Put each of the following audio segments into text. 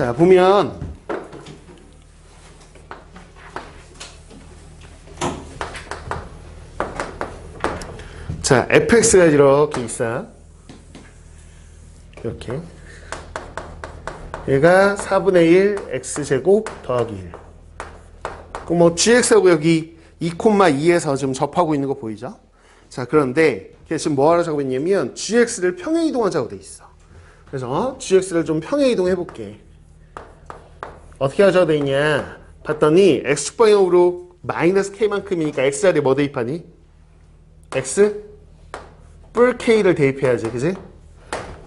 자, 보면 자, fx가 이렇게 있어. 이렇게. 얘가 4분의 1 x제곱 더하기 1. 그럼 뭐 gx하고 여기 2,2에서 지금 접하고 있는 거 보이죠? 자, 그런데 걔 지금 뭐 하자고 했냐면 gx를 평행 이동하자고 돼 있어. 그래서 gx를 좀 평행 이동해 볼게. 어떻게 돼 있냐? 봤더니 x축 방향으로 마이너스 k만큼이니까 x자리에 뭐 대입하니? x 뿔 k를 대입해야지, 그지?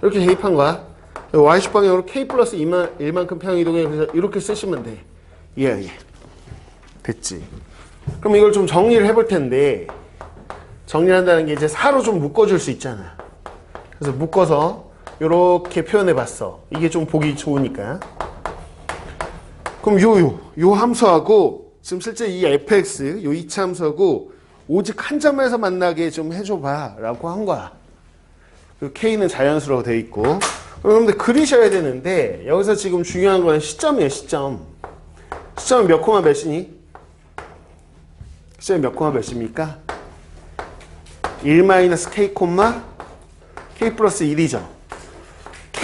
이렇게 대입한 거야. y축 방향으로 k 플러스 2만, 1만큼 평행 이동해 그래서 이렇게 쓰시면 돼. 예, 예. 됐지. 그럼 이걸 좀 정리를 해볼 텐데 정리한다는 게 이제 사로 좀 묶어줄 수 있잖아. 그래서 묶어서 이렇게 표현해 봤어. 이게 좀 보기 좋으니까. 그럼 요, 요, 요 함수하고 지금 실제 이 fx, 요 이차 함수하고 오직 한 점에서 만나게 좀 해줘봐 라고 한 거야. 그 k는 자연수라고 돼 있고. 여러분들 그리셔야 되는데 여기서 지금 중요한 건 시점이에요, 시점. 시점은 몇 코마 몇이니? 시점이 몇 코마 몇입니까? 1 마이너스 k 콤마 k 플러스 1이죠.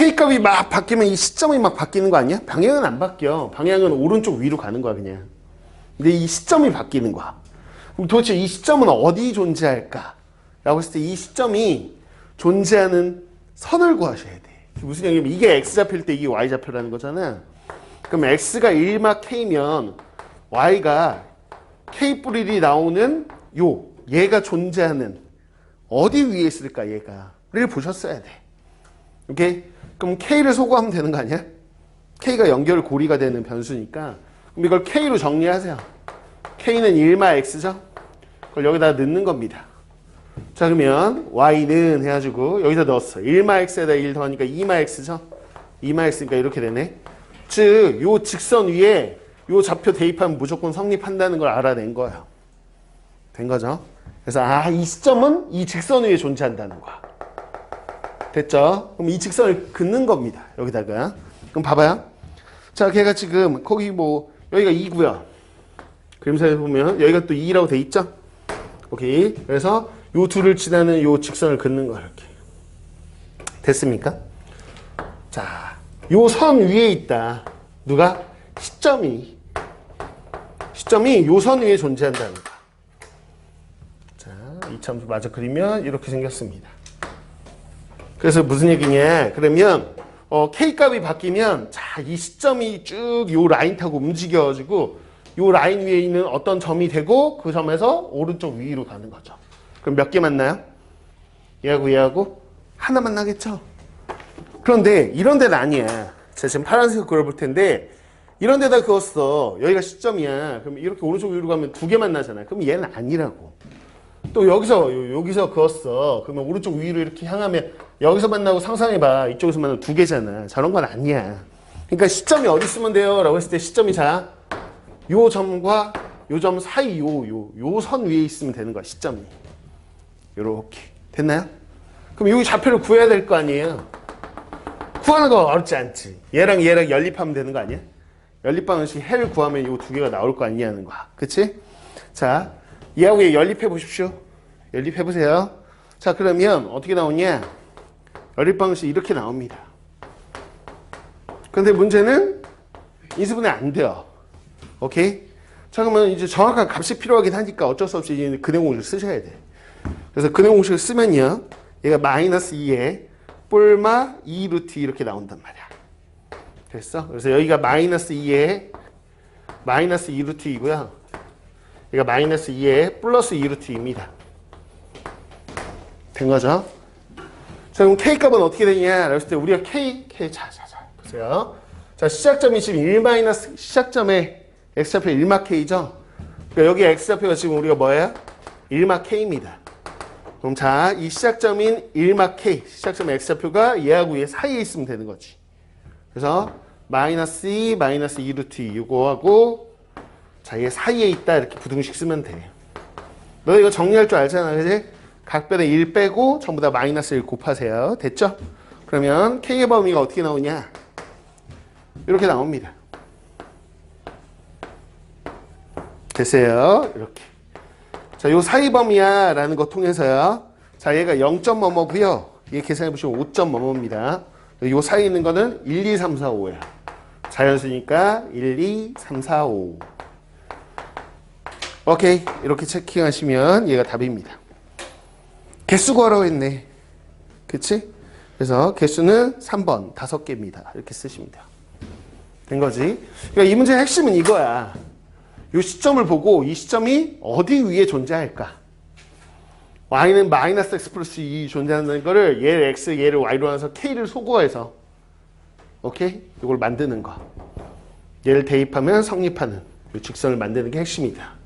K 값이 막 바뀌면 이 시점이 막 바뀌는 거 아니야? 방향은 안 바뀌어. 방향은 오른쪽 위로 가는 거야 그냥. 근데 이 시점이 바뀌는 거야. 그럼 도대체 이 시점은 어디 존재할까? 라고 했을 때 이 시점이 존재하는 선을 구하셔야 돼. 무슨 얘기냐면 이게 x 좌표일 때 이게 y 좌표라는 거잖아. 그럼 x가 1마 k면 y가 k 뿌리 1이 나오는 요 얘가 존재하는 어디 위에 있을까 얘가 를 보셨어야 돼. 오케이? 그럼 k를 소거하면 되는 거 아니야? k가 연결 고리가 되는 변수니까 그럼 이걸 k로 정리하세요. k는 1마 x죠? 그걸 여기다 넣는 겁니다. 자 그러면 y는 해가지고 여기다 넣었어. 1마 x에다 1 더하니까 2마 x죠? 2마 x니까 이렇게 되네. 즉, 요 직선 위에 요 좌표 대입하면 무조건 성립한다는 걸 알아낸 거예요. 된 거죠? 그래서 아, 이 시점은 이 직선 위에 존재한다는 거야. 됐죠? 그럼 이 직선을 긋는 겁니다. 여기다가. 그럼 봐봐요. 자, 걔가 지금 거기 뭐 여기가 2고요. 그림사에 보면 여기가 또 2라고 돼 있죠? 오케이. 그래서 요 둘을 지나는 요 직선을 긋는 거야, 이렇게. 됐습니까? 자, 요 선 위에 있다. 누가? 시점이. 시점이 요 선 위에 존재한다는 거. 자, 이 참수 마저 그리면 이렇게 생겼습니다. 그래서 무슨 얘기냐? 그러면 어, k 값이 바뀌면 자, 이 시점이 쭉 요 라인 타고 움직여가지고 요 라인 위에 있는 어떤 점이 되고 그 점에서 오른쪽 위로 가는 거죠. 그럼 몇 개 만나요? 얘하고 얘하고 하나 만나겠죠? 그런데 이런 데는 아니야. 제가 지금 파란색 그려볼 텐데 이런 데다 그었어. 여기가 시점이야. 그럼 이렇게 오른쪽 위로 가면 두 개 만나잖아. 그럼 얘는 아니라고. 또 여기서 요- 여기서 그었어. 그러면 오른쪽 위로 이렇게 향하면 여기서 만나고 상상해봐. 이쪽에서 만나면 두 개잖아. 저런 건 아니야. 그러니까 시점이 어디 있으면 돼요? 라고 했을 때 시점이 자, 요 점과 요 점 사이 요, 요, 요 선 위에 있으면 되는 거야. 시점이. 요렇게. 됐나요? 그럼 여기 좌표를 구해야 될 거 아니에요? 구하는 거 어렵지 않지. 얘랑 얘랑 연립하면 되는 거 아니야? 연립 방식 해를 구하면 요 두 개가 나올 거 아니냐는 거야. 그치? 자, 얘하고 얘 연립해 보십시오. 연립해 보세요. 자, 그러면 어떻게 나오냐? 연립 방식 이렇게 나옵니다. 근데 문제는 인수분해 안 돼요. 오케이? 자, 그러면 이제 정확한 값이 필요하긴 하니까 어쩔 수 없이 이제 근해 공식을 쓰셔야 돼. 그래서 근해 공식을 쓰면요. 얘가 마이너스 2에 뿔마 2 루트 이렇게 나온단 말이야. 됐어? 그래서 여기가 마이너스 2에 마이너스 2 루트이고요. 얘가 마이너스 2에 플러스 2 루트입니다. 된 거죠? 자, 그럼 k 값은 어떻게 되냐? 그랬을 때 우리가 k, k, 자, 자, 자, 보세요. 자, 시작점이 지금 1 마이너스, 시작점에 x좌표 1마 k죠? 그러니까 여기 x좌표가 지금 우리가 뭐예요? 1마 k입니다. 그럼 자, 이 시작점인 1마 k, 시작점 x좌표가 얘하고 얘 사이에 있으면 되는 거지. 그래서 마이너스 2, 마이너스 2 루트 2 이거하고 자, 얘 사이에 있다 이렇게 부등식 쓰면 돼. 너 이거 정리할 줄 알잖아, 그지? 각변에 1 빼고 전부 다 마이너스 1 곱하세요. 됐죠? 그러면 k의 범위가 어떻게 나오냐? 이렇게 나옵니다. 됐어요. 이렇게. 자, 요 사이 범위야 라는 거 통해서요. 자, 얘가 0점 뭐뭐고요. 얘 계산해 보시면 5점 뭐뭐입니다. 요 사이에 있는 거는 1, 2, 3, 4, 5야. 자연수니까 1, 2, 3, 4, 5. 오케이. 이렇게 체킹하시면 얘가 답입니다. 개수 구하라고 했네. 그치? 그래서 개수는 3번, 5개입니다. 이렇게 쓰십니다. 된 거지? 그러니까 이 문제의 핵심은 이거야. 이 시점을 보고 이 시점이 어디 위에 존재할까? y는 마이너스 x 플러스 2 존재한다는 거를 얘를 x, 얘를 y로 나눠서 k를 소거해서 오케이? 이걸 만드는 거. 얘를 대입하면 성립하는 이 직선을 만드는 게 핵심이다.